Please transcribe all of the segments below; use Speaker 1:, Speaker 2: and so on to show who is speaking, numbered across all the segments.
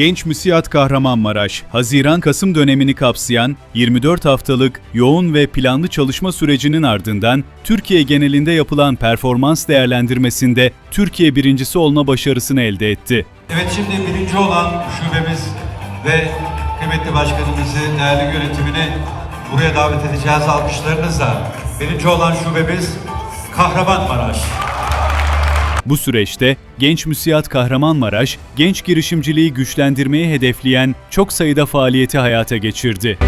Speaker 1: Genç Müsiyat Kahramanmaraş, Haziran-Kasım dönemini kapsayan 24 haftalık yoğun ve planlı çalışma sürecinin ardından Türkiye genelinde yapılan performans değerlendirmesinde Türkiye birincisi olma başarısını elde etti.
Speaker 2: Evet şimdi birinci olan şubemiz ve kıymetli başkanımızı, değerli yönetimini buraya davet edeceğiz alkışlarınızla. Birinci olan şubemiz Kahramanmaraş.
Speaker 1: Bu süreçte Genç Müsiyat Kahramanmaraş, genç girişimciliği güçlendirmeyi hedefleyen çok sayıda faaliyeti hayata geçirdi.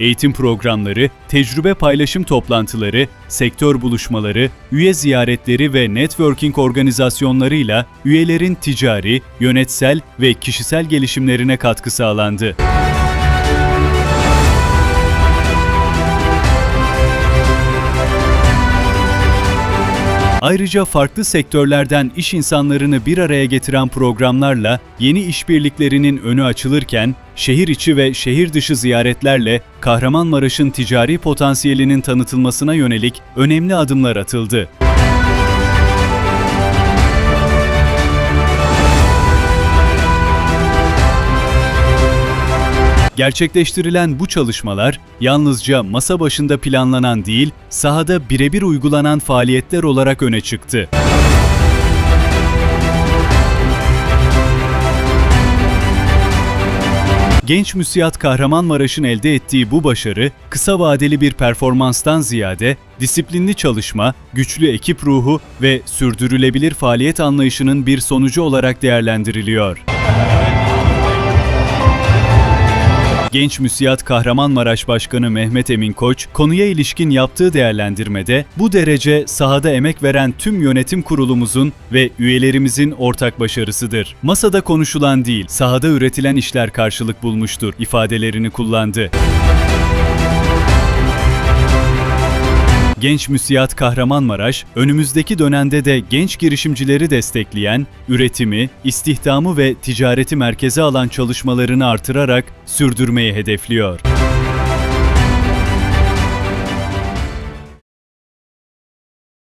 Speaker 1: Eğitim programları, tecrübe paylaşım toplantıları, sektör buluşmaları, üye ziyaretleri ve networking organizasyonlarıyla üyelerin ticari, yönetsel ve kişisel gelişimlerine katkı sağlandı. Ayrıca farklı sektörlerden iş insanlarını bir araya getiren programlarla yeni işbirliklerinin önü açılırken, şehir içi ve şehir dışı ziyaretlerle Kahramanmaraş'ın ticari potansiyelinin tanıtılmasına yönelik önemli adımlar atıldı. Gerçekleştirilen bu çalışmalar yalnızca masa başında planlanan değil, sahada birebir uygulanan faaliyetler olarak öne çıktı. Genç Müsiyat Kahramanmaraş'ın elde ettiği bu başarı, kısa vadeli bir performanstan ziyade disiplinli çalışma, güçlü ekip ruhu ve sürdürülebilir faaliyet anlayışının bir sonucu olarak değerlendiriliyor. Genç Müsiyat Kahramanmaraş Başkanı Mehmet Emin Koç, konuya ilişkin yaptığı değerlendirmede bu derece sahada emek veren tüm yönetim kurulumuzun ve üyelerimizin ortak başarısıdır. Masada konuşulan değil, sahada üretilen işler karşılık bulmuştur ifadelerini kullandı. Genç Müsiyat Kahramanmaraş, önümüzdeki dönemde de genç girişimcileri destekleyen, üretimi, istihdamı ve ticareti merkeze alan çalışmalarını artırarak sürdürmeyi hedefliyor.